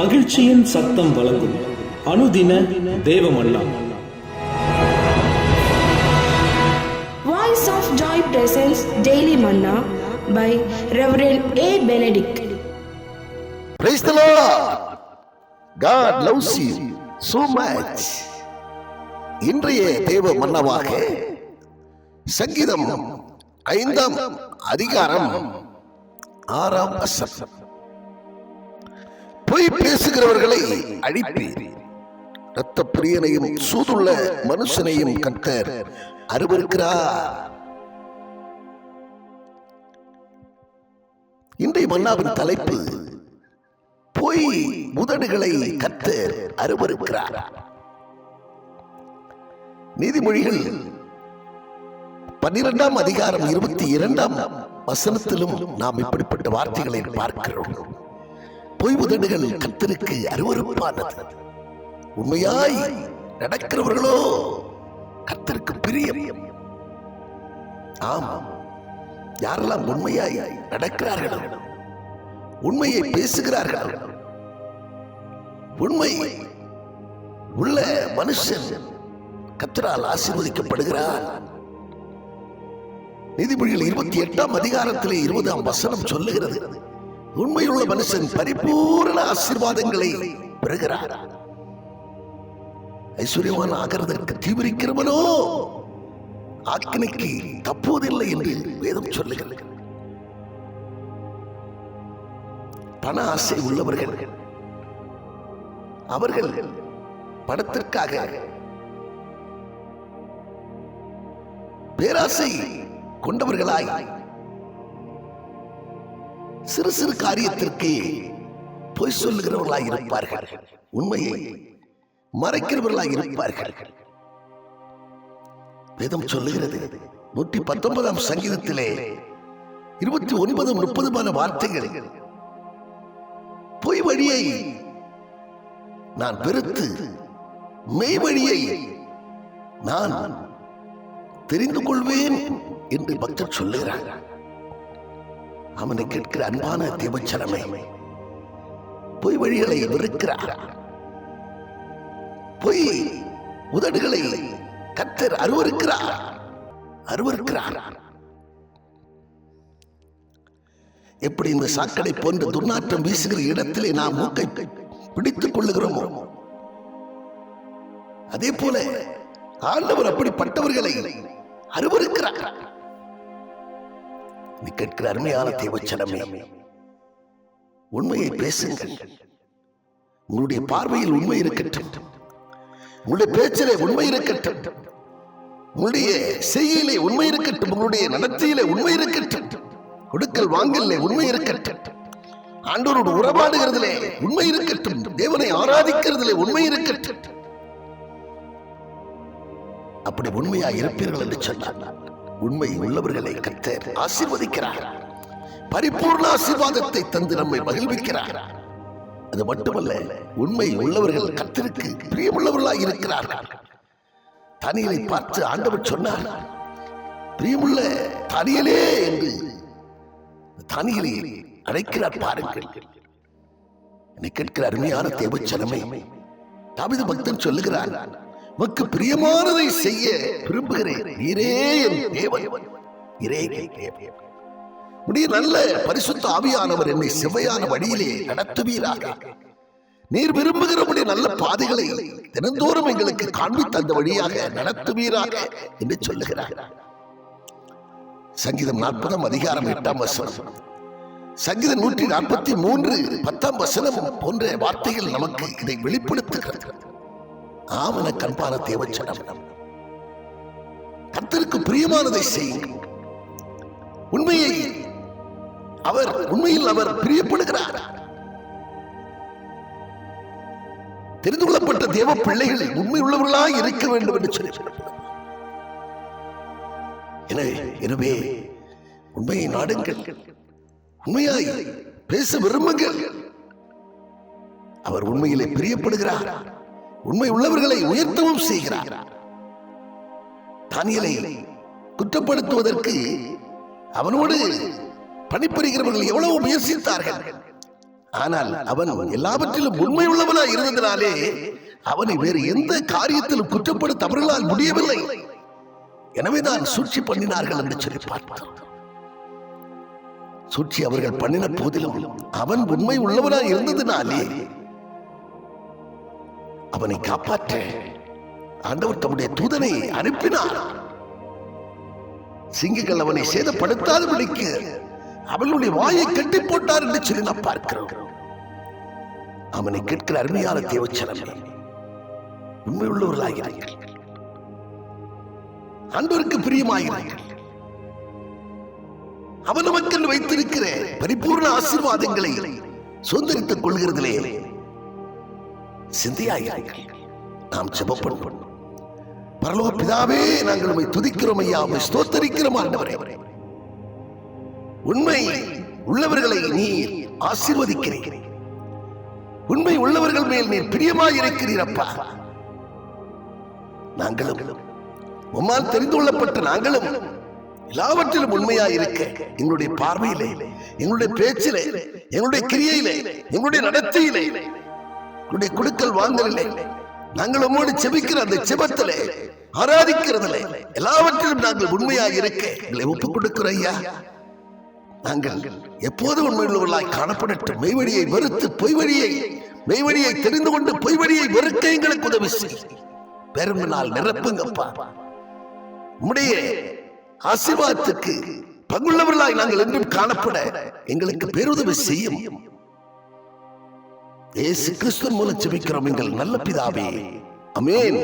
மகிழ்ச்சியின் சத்தம் வழங்கும் அனுதின தேவமல்லா Voice of Joy presents Daily Manna by Reverend A. Benedict. Praise the Lord. God loves you so much. இன்றைய தேவ மன்னவாக சங்கீதம் ஐந்தாம் அதிகாரம் ஆறாம் வசனம் பொய் பேசுகிறவர்களை அழிப்பீர் இரத்த பிரியனையும் சூதுள்ள மனுஷனையும் கர்த்தர் அருவருக்கிறார். இன்றைய மன்னாவின் தலைப்பு பொய் உதடுகளை கர்த்தர் அருவருக்கிறார். நீதிமொழிகள் பன்னிரெண்டாம் அதிகாரம் இருபத்தி இரண்டாம் வசனத்திலும் நாம் இப்படிப்பட்ட வார்த்தைகளை பார்க்கிறோம். பொய் உதடுகள் கத்தருக்கு அருவருப்பானது. உண்மையாய் நடக்கிறவர்களோ கத்தருக்கு பிரியம். ஆம் யாரெல்லாம் உண்மையாய் நடக்கிறார்களோ உண்மையை பேசுகிறார்கள் உண்மை உள்ள மனுஷன் கத்தரால் ஆசீர்வதிக்கப்படுகிறார் நீதிமொழிகள் இருபத்தி எட்டாம் அதிகாரத்திலே இருபதாம் வசனம் சொல்லுகிறது. உண்மையுள்ள மனுஷன் பரிபூரண ஆசீர்வாதங்களை பெறுகிறார். ஐஸ்வர்யவான் ஆகிறதற்கு தீவிரிக்கிறவனோ? ஆக்கினைக்கு தப்புவதில்லை என்று வேதம் சொல்லுகிறது. பண ஆசை உள்ளவர்கள். அவர்கள் பணத்திற்காக பேராசை கொண்டவர்களாய் சிறு சிறு காரியத்திற்கு பொய் சொல்லுகிறவர்களாக இருப்பார்கள். உண்மையை மறைக்கிறவர்களாக இருப்பார்கள். வேதம் சொல்லுகிறது நூற்றி பத்தொன்பதாம் சங்கீதத்திலே இருபத்தி ஒன்பது முப்பதுமான வார்த்தைகள் பொய் வழியை நான் வெறுத்து மெய் வழியை நான் தெரிந்து கொள்வேன் என்று பக்தர் சொல்லுகிறார். அவனை கேட்கிற அன்பான தேவச்சனமே பொய் வழிகளை வெறுக்கிறார். பொய் உதடுகளை கத்தர் அருவருக்கிறார். அருவருக்கிறார். எப்படி இந்த சாக்கடை போன்ற துர்நாற்றம் வீசுகிற இடத்திலே நாம் மூக்கை பிடித்துக் கொள்ளுகிறோமோ? அதே போல ஆண்டவர் அப்படிப்பட்டவர்களை அருவருக்கிறார். நீ கேட்கிற அருமையான தேவச்சனமே உண்மையை பேசுங்கள். உங்களுடைய பார்வையில் உண்மை இருக்கட்டும். உங்களுடைய பேச்சிலே உண்மை இருக்கட்டும். உங்களுடைய செய்கையிலே உண்மை இருக்கட்டும். உங்களுடைய நடத்தையிலே உண்மை இருக்கட்டும். கொடுக்கல் வாங்கலே உண்மை இருக்கட்டும். ஆண்டவரோடு உறவாடுகிறதிலே உண்மை இருக்கட்டும். தேவனை ஆராதிக்கிறதிலே உண்மை இருக்கட்டும். அப்படி உண்மையா இருப்பீர்கள் என்று சொன்னார். உண்மை உள்ளவர்களை கத்தர் ஆசீர்வதிக்கிறார். பரிபூர்ண ஆசீர்வாதத்தை தந்து நம்மை மகிழ்விக்கிறார். அது மட்டுமல்ல உண்மை உள்ளவர்கள் கத்தருக்கு பிரியமுள்ளவர்களாய் இருக்கிறார்கள். தனியலை பார்த்து ஆண்டவர் சொன்னார் பிரியமுள்ள தனியலே என்று. தனியலை அழைக்கிறார் பாருங்கள். என்னை கேட்கிற அருமையான தேவச்சனமே தமிழ் பக்தன் சொல்லுகிறான் உமக்கு பிரியமானதை செய்ய விரும்புகிறேன். நீரே என் தேவன். நல்ல பரிசுத்த ஆவியானவர் என்னை செவ்வையான வழியிலே நடத்துவீராக. நீர் விரும்புகிறபடி நல்ல பாதைகளை தினந்தோறும் எங்களுக்கு காண்பித்த அந்த வழியாக நடத்துவீராக என்று சொல்லுகிறார். சங்கீதம் நாற்பதாம் அதிகாரம் எட்டாம் வசனம். சங்கீதம் நூற்றி நாற்பத்தி மூன்று பத்தாம் வசனம் போன்ற வார்த்தைகள் நமக்கு இதை வெளிப்படுத்துகிறது. ஆவண கண்பான தேவச்சனம் கத்தருக்கு பிரியமானதை செய்யுங்கள் உண்மையை அவர் உண்மையில் அவர் பிரியப்படுகிறார். தெரிந்து கொள்ளப்பட்ட தேவ பிள்ளைகள் உண்மை உள்ளவர்களாய் இருக்க வேண்டும் என்று சொல்லி எனவே உண்மையை நாடுங்கள். உண்மையாய் பேச விரும்புங்கள். அவர் உண்மையிலே பிரியப்படுகிறார். உண்மை உள்ளவர்களை உயர்த்தவும் செய்கிறார். தானியலை குற்றப்படுத்துவதற்கு அவனோடு பணிபுரிகிறவர்கள் எவ்வளவு முயற்சித்தார்கள். ஆனால் அவன் எல்லாவற்றிலும் உண்மை உள்ளவனாய் இருந்ததினாலே அவனை வேறு எந்த காரியத்திலும் குற்றப்படுத்த அவர்களால் முடியவில்லை. எனவேதான் சூழ்ச்சி பண்ணினார்கள் என்று சொல்லி பார்த்தோம். சூழ்ச்சி அவர்கள் பண்ணின போதிலும் அவன் உண்மை உள்ளவனாய் இருந்ததினாலே அவனை காப்பாற்ற. ஆண்டவர் தம்முடைய தூதனை அனுப்பினார். சிங்கங்கள் அவனை சேதப்படுத்தாதபடிக்கு அவளுடைய வாயை கட்டி போட்டார் என்று சொல்லி நாம் பார்க்கிறோம். அவனை கேட்கிற அருமையான தேவச்சனமே உண்மை உள்ளவர்களாகிறார்கள் அன்பருக்கு பிரியமாகிறார்கள் அவன் மக்கள் வைத்திருக்கிற பரிபூர்ண ஆசீர்வாதங்களை சுதந்திரித்துக் கொள்கிறதிலே சிந்தையாகிறார்கள் நாம் ஜெபப்படும் பரலோக பிதாவே நாங்கள் உம்மை துதிக்கிறோம் ஐயா உண்மை ஸ்தோத்தரிக்கிறோம் ஆண்டவரே. உண்மை உள்ளவர்களை நீர் ஆசீர்வதிக்கிறீர். உண்மை உள்ளவர்கள் மேல் நீர் பிரியமாய் இருக்கிறீர் அப்பா. நாங்களும் உம்மால் தெரிந்து கொள்ளப்பட்ட நாங்களும் எல்லாவற்றிலும் உண்மையாய் இருக்க எங்களுடைய பார்வையிலே எங்களுடைய பேச்சிலே எங்களுடைய கிரியையிலே எங்களுடைய நடத்தையிலே உன்னுடைய குடுக்கல் வாங்கலிலே. நாங்கள் உம்மோடு செபிக்கிற அந்த செபத்திலே ஆராதிக்கிறதிலே எல்லாவற்றிலும் நாங்கள் உண்மையாக இருக்க எங்களை ஒப்புக் கொடுக்கிறோம் ஐயா. நாங்கள் எப்போதும் உண்மையுள்ளவர்களாய் காணப்படட்டும். மெய்வழியை வெறுத்து பொய்வழியை மெய்வழியை தெரிந்து கொண்டு பொய்வழியை வெறுக்க எங்களுக்கு உதவி செய். பெருமினால் நிரப்புங்கப்பா. உம்முடைய ஆசிர்வாதத்துக்கு பங்குள்ளவர்களாய் நாங்கள் என்றும் காணப்பட எங்களுக்கு பேருதவி செய்யும். இயேசு கிறிஸ்துவின் மூலம் ஜெபிக்கிறோம் எங்கள் நல்ல பிதாவே. அமேன்